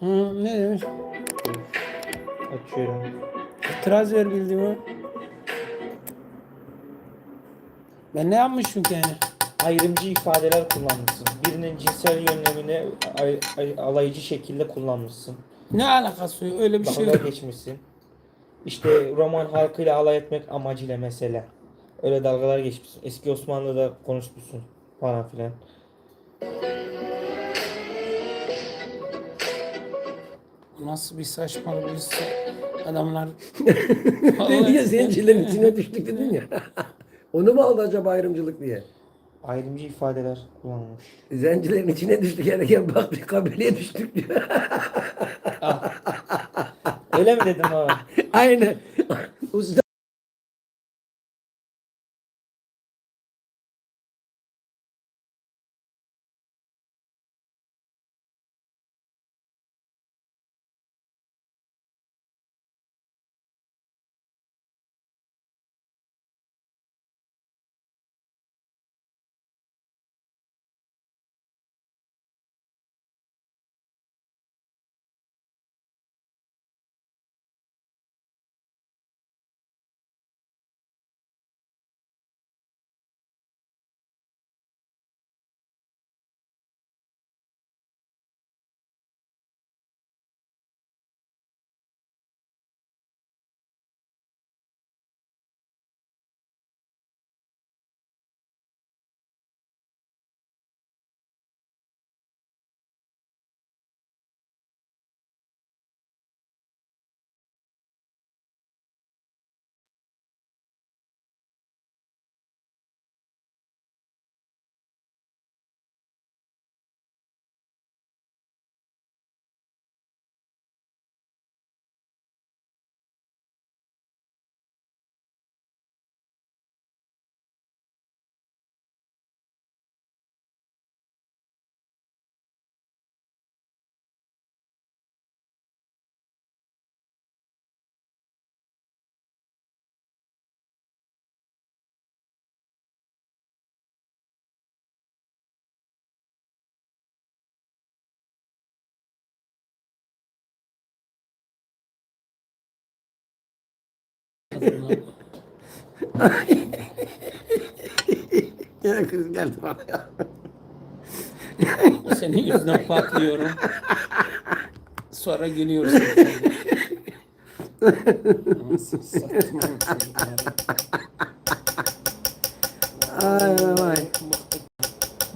Hı, ne demiş? Açıyorum. Ver bildiğimi. Ben ne yapmışım ki yani? Ayrımcı ifadeler kullanmışsın. Birinin cinsel yönlemini ay- ay- alaycı şekilde kullanmışsın. Ne alakası yok? Öyle bir şey Dalga yok. geçmişsin. İşte Roman halkıyla alay etmek amacıyla mesela. Öyle dalgalar geçmişsin. Eski Osmanlı'da konuşmuşsun falan filan. Nasıl bir saçmalık sa- adamlar. Dedin ya zencilerin içine düştük dedin ya. Onu mu aldı acaba ayrımcılık diye? Ayrımcı ifadeler kullanmış. Zencilerin içine düştük yerken bak bir kabileye düştük diyor. Öyle mi dedim ha? Aynen. Usta Yine kız geldi bana ya. Senin yüzünden patlıyorum. Sonra gülüyorsun. Nasıl saçma. Ay vay.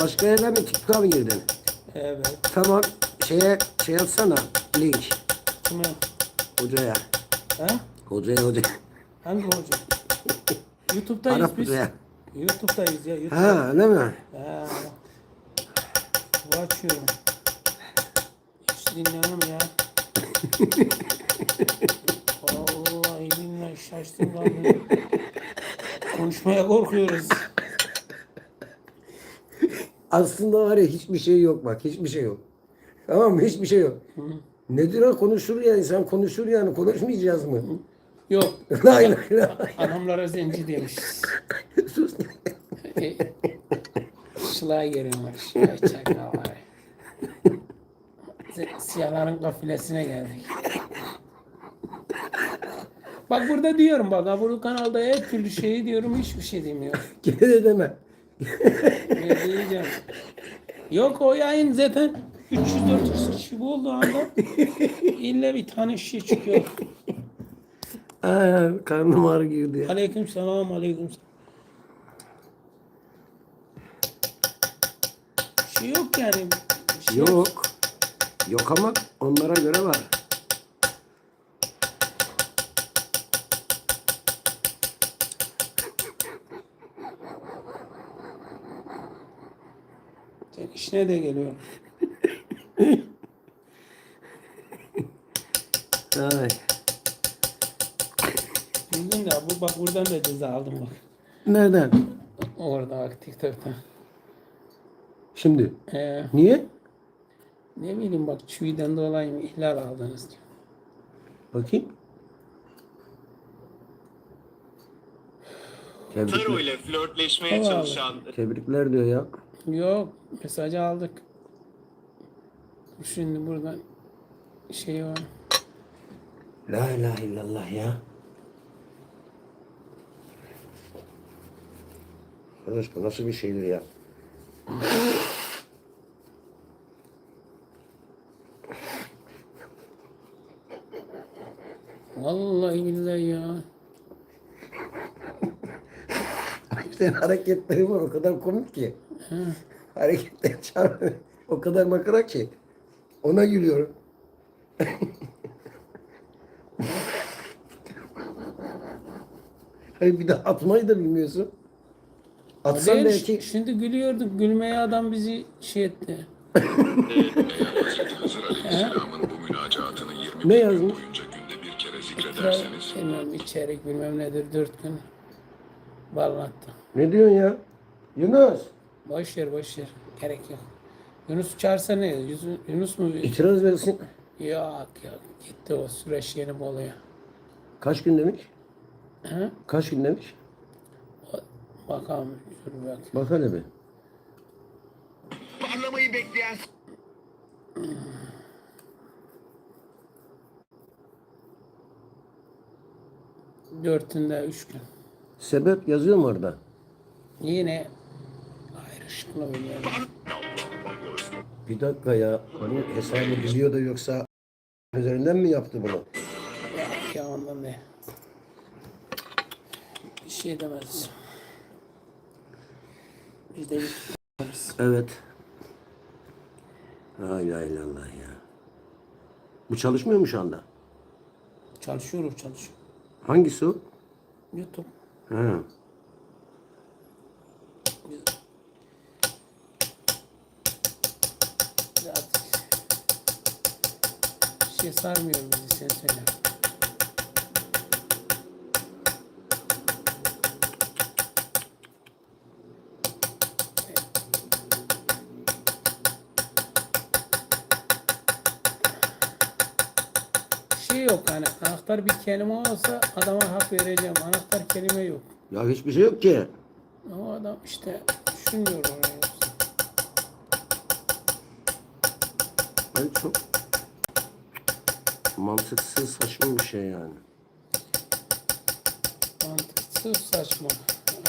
Başka yere mi TikTok'a mı girdin? Evet. Tamam şeye şey atsana link Kime? hocaya. Ha? Hocaya hocaya. Hangi hoca? YouTube'dayız Arap biz. hocaya. YouTube'dayız ya. YouTube. Ha öyle mi? Ha. Bu açıyorum. Hiç dinlemem ya. Vallahi billahi şaştım ben. Konuşmaya korkuyoruz. Aslında var ya hiçbir şey yok bak hiçbir şey yok. Tamam mı? Hiçbir şey yok. Nedir o konuşur ya insan konuşur yani konuşmayacağız mı? Yok. Lay lay. Adamlara zenci demiş. Sus. Schlager'in var. Şlay çakal var. Siyahların kafilesine geldik. Bak burada diyorum bak bu kanalda her türlü şeyi diyorum hiçbir şey demiyor. Gene de deme. Ne diyeceğim? Yok o yayın zaten 300-400 kişi bu olduğu anda illa bir tane şey çıkıyor. Aa, karnım ağrı girdi ya. Aleyküm selam aleyküm selam. Bir şey yok yani. Bir şey Yok. Yok ama onlara göre var. Sen işine de geliyor. Ay. Bu bak buradan da ceza aldım bak. Nereden? Orada bak TikTok'ta. Şimdi. Ee, Niye? ne bileyim bak çüğden dolayı mı ihlal aldınız diyor. Bakayım. Taro Tebrikler, ile flörtleşmeye Allah Allah. çalışan tebrikler diyor ya. Yok mesajı aldık. Şimdi buradan şey var. La ilahe illallah ya. Arkadaş bu nasıl bir şeydir ya? Vallahi billahi ya. Senin hareketleri var o kadar komik ki. Hareketler çağır. o kadar makara ki. Ona gülüyorum. Hayır bir de atmayı da bilmiyorsun. Atsan Değil, belki Şimdi gülüyorduk. Gülmeye adam bizi şey etti. İslam'ın bu münacatını 20 Ne yazmış? boyunca günde bir kere zikrederseniz Bilmem içerik bilmem nedir dört gün. Bağlanttı. ne diyorsun ya? Yunus. Boş ver boş ver. Gerek yok. Yunus çağırsa ne? Yunus, mu? İtiraz versin. Yok yok. Gitti o süreç yeni Bolu'ya. Kaç gün demiş? Hı? Kaç gün demiş? Bakalım. Dur bak. Hele bir. Parlamayı bekleyen Dörtünde üç gün. Sebep yazıyor mu orada? Yine ayrışıklı oynuyor. Bir dakika ya. Hani hesabı biliyor da yoksa üzerinden mi yaptı bunu? Yok ya ondan değil. Bir şey demez. Biz de yaparız. Evet. La ilahe illallah ya. Bu çalışmıyor mu şu anda? Çalışıyorum çalışıyorum. Hangisi o? YouTube. Ha. Artık şey sarmıyor bizi sen söyle. Şey yok hani anahtar bir kelime olsa adama hak vereceğim. Anahtar kelime yok. Ya hiçbir şey yok ki. Ama adam işte düşünmüyor oraya. Ben çok mantıksız saçma bir şey yani. Mantıksız saçma.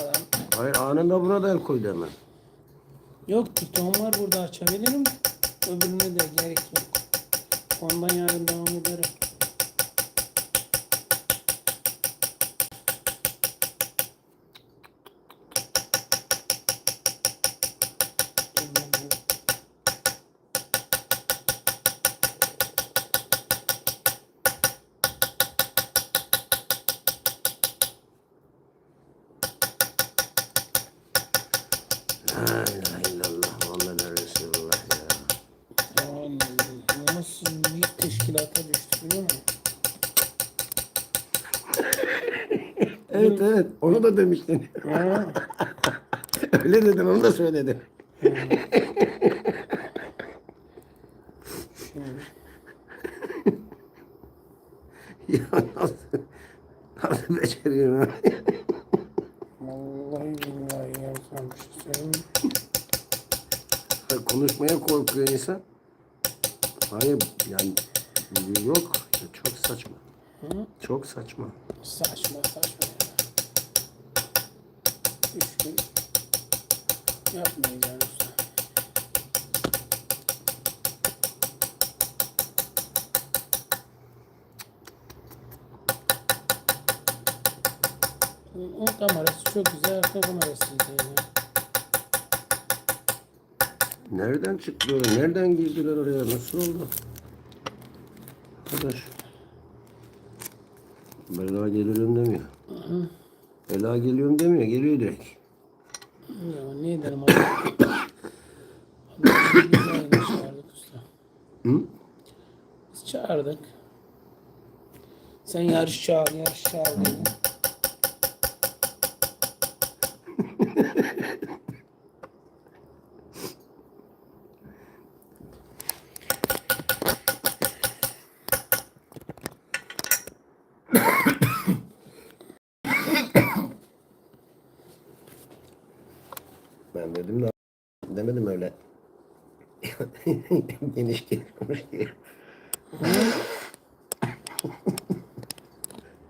Adam Hayır anında buna da el koydu hemen. Yok TikTok'um var burada açabilirim. Öbürüne de gerek yok. Ondan yarın devam ederim. La ilahe illallah Muhammed Resulullah ya. Yani nasıl bir teşkilata düştü biliyor musun? Evet evet onu da demiştin. Ha, Öyle dedin onu da söyledin. ya nasıl, nasıl beceriyorsun billahi ya sana bir şey söyleyeyim mi? Hayır, Konuşmaya korkuyor insan. Hayır yani yok çok saçma. Hı? Çok saçma. Saçma saçma ya. Üç gün yapmayacağım usta. O kamerası çok güzel, arka kamerası değil. Nereden çıktı? Nereden girdiler oraya? Nasıl oldu? Arkadaş. Bela geliyorum demiyor. Bela geliyorum demiyor. Geliyor direkt. Ya ne derim abi? Adamı biz yayına çağırdık usta. Hı? Biz çağırdık. Sen yarış çağır, yarış çağır. Ben dedim de demedim öyle. Geniş geniş konuş diye.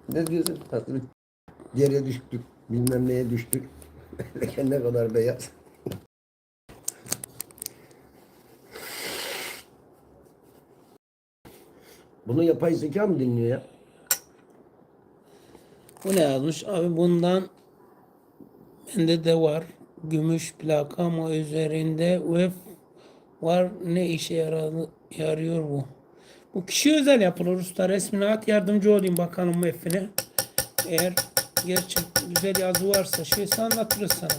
Ne diyorsun? Hatırı geriye düştük. Bilmem neye düştük. Leken ne kadar beyaz. Bunu yapay zeka mı dinliyor ya? Bu ne yazmış? Abi bundan bende de var. Gümüş plaka ama üzerinde web var. Ne işe yaradı, yarıyor bu? Bu kişi özel yapılır usta. Resmine at yardımcı olayım bakalım web'ine. Eğer gerçek güzel yazı varsa şeyse anlatırız sana.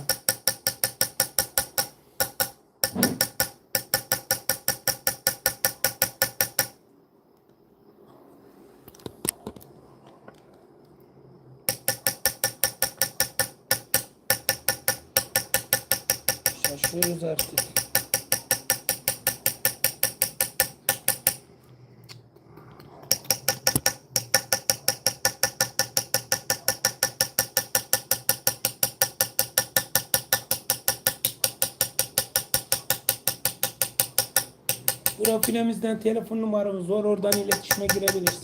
Şaşıyoruz artık. Profilimizden telefon numaramız var. Oradan iletişime girebilirsin.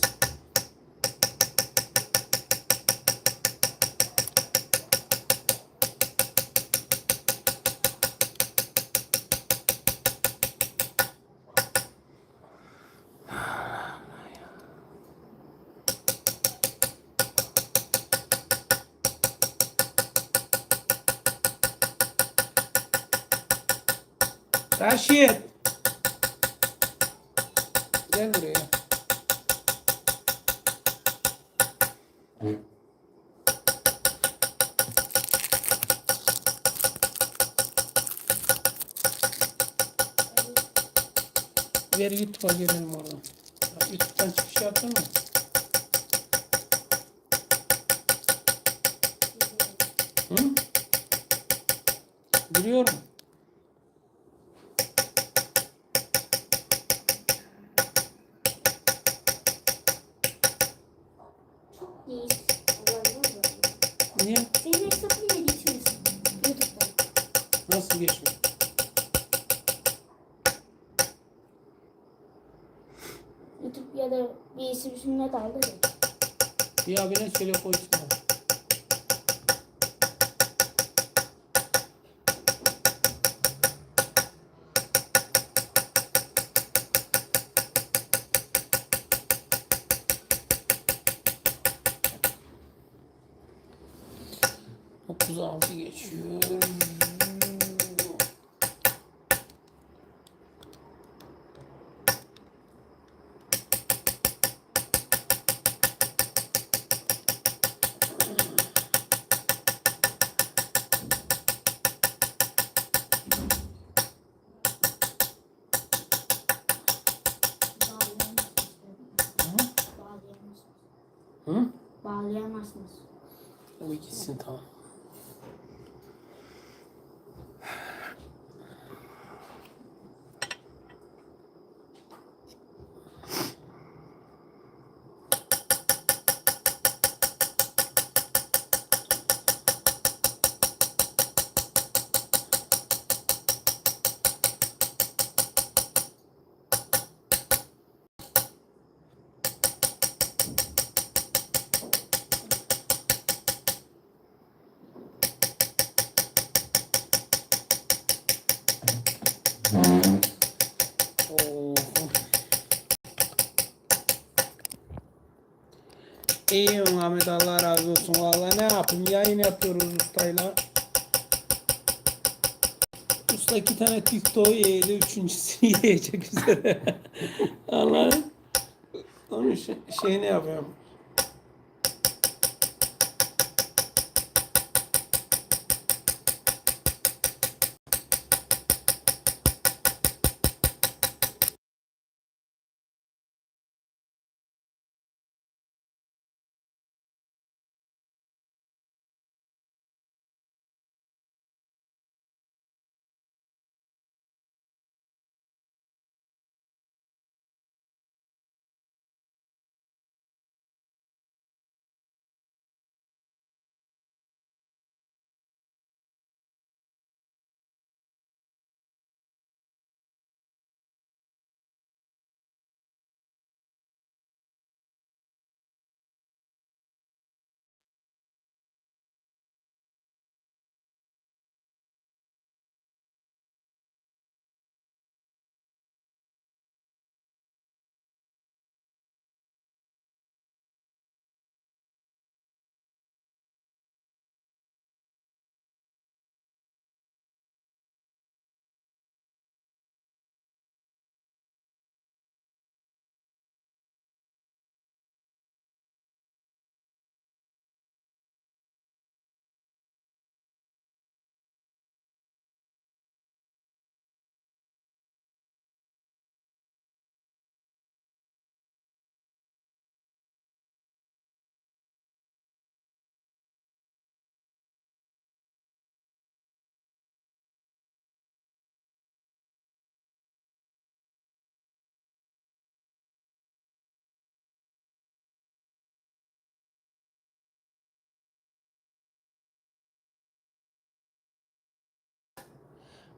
Raşit. Gel buraya. Ver YouTube'a girelim oradan. YouTube'dan çıkış yaptın mı? Hı? Giriyorum. Niye? Senin hesabını geçiyorsun. YouTube'da. Nasıl geçiyor? YouTube ya da bir isim sünnet aldı ya. Bir abine söyle koysun. Tabii gitsin İyiyim Ahmet Allah razı olsun. Vallahi ne yapayım yayın yapıyoruz ustayla. Usta iki tane TikTok yedi. Üçüncüsünü yiyecek üzere. Allah'ım. Onun şey, şeyini yapıyorum.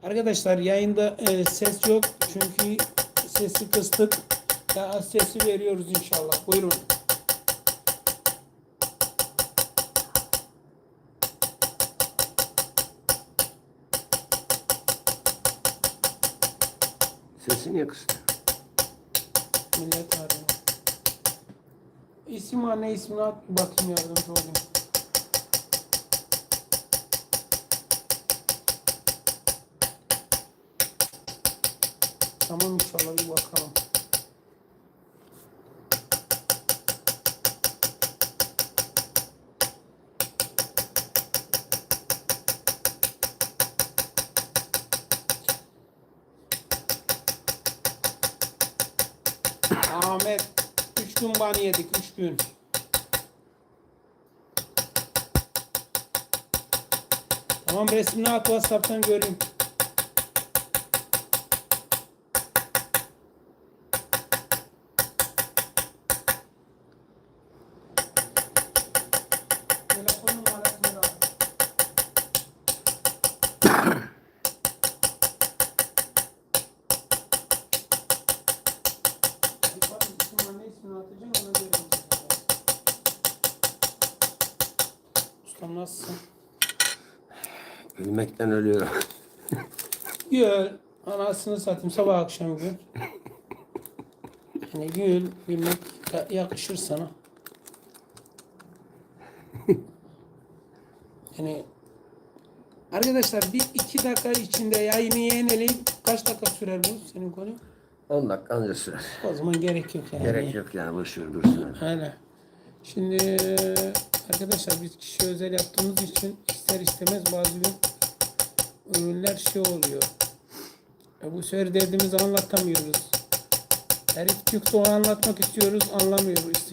Arkadaşlar yayında e, ses yok çünkü sesi kıstık. Daha sesi veriyoruz inşallah. Buyurun. Sesi niye kıstı? Millet arıyor. İsim anne ismini at bakayım yardımcı olayım. Tamam inşallah bir bakalım. Ahmet 3 gün ban yedik 3 gün. Tamam resmini at WhatsApp'tan göreyim. Telefon numarasını da at. Hadi isim anne ismini atacağım ona göre. Ustam nasılsın? Gülmekten ölüyorum. Gül. Anasını satayım sabah akşam gül. Yani gül, gülmek ya- yakışır sana. Yani arkadaşlar bir iki dakika içinde yayını yenileyim. Kaç dakika sürer bu senin konu? 10 dakika anca sürer. O zaman gerek yok yani. Gerek yok yani boş ver dursun. Aynen. Şimdi arkadaşlar biz kişi özel yaptığımız için ister istemez bazı ürünler şey oluyor. E bu sefer derdimizi anlatamıyoruz. Herif TikTok'u anlatmak istiyoruz, anlamıyoruz.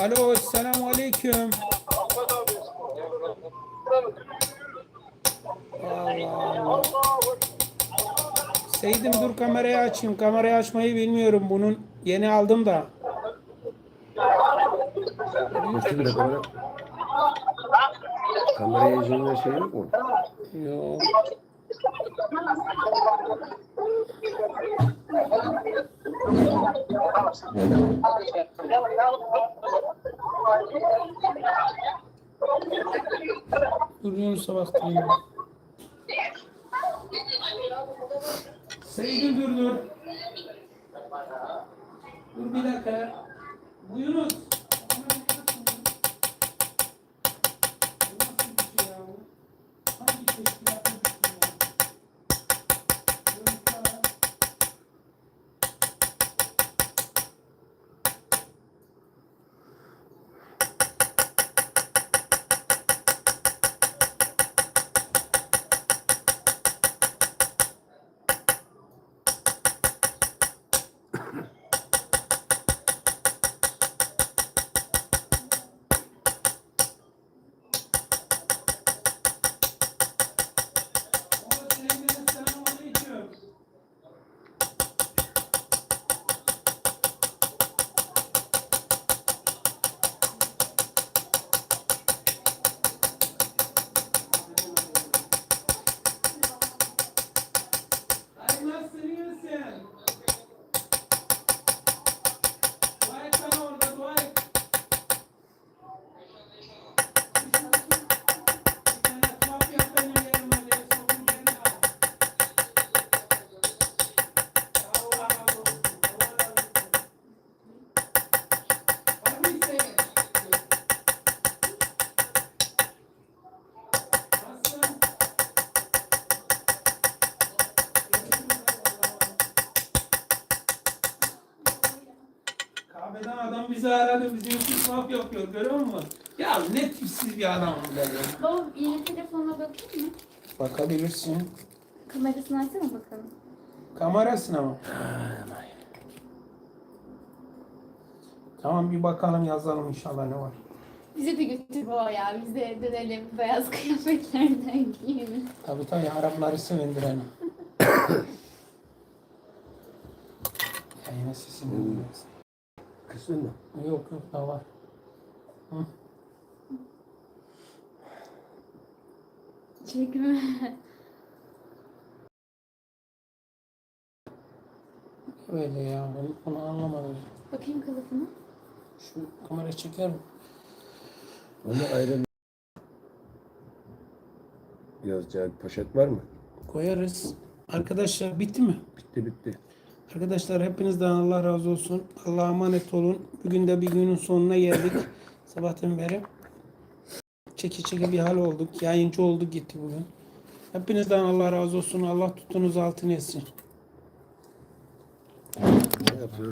Alo, selamun aleyküm. Allah. Seydim dur kamerayı açayım. Kamerayı açmayı bilmiyorum bunun. Yeni aldım da. Nasıl bir kamera? Kameraya izin şey yok mu? Yok. Dur Yunus'a baktım. Seydim dur dur. Dur bir dakika. Bu swap yapıyor, görüyor musun? Ya ne tipsiz bir adam bu ben ya. Baba yeni telefonuna bakayım mı? Bakabilirsin. Kamerasını açsana bakalım. Kamerasına mı? Tamam bir bakalım yazalım inşallah ne var. Bize de götür baba ya. Biz de dönelim. Beyaz kıyafetlerden giyelim. Tabii tabii Arapları sevindirelim. ya yine sesini duyuyoruz. Kısın mı? Yok yok daha var. Çekme. Öyle ya ben bunu anlamadım. Bakayım kılıfını. Şu kamera çeker mi? Onu ayrı yazacağı bir poşet var mı? Koyarız. Arkadaşlar bitti mi? Bitti bitti. Arkadaşlar hepinizden Allah razı olsun. Allah'a emanet olun. Bugün de bir günün sonuna geldik. Sabahtan beri. Çeki çeki bir hal olduk. Yayıncı olduk gitti bugün. Hepinizden Allah razı olsun. Allah tutunuz altın etsin. Ne?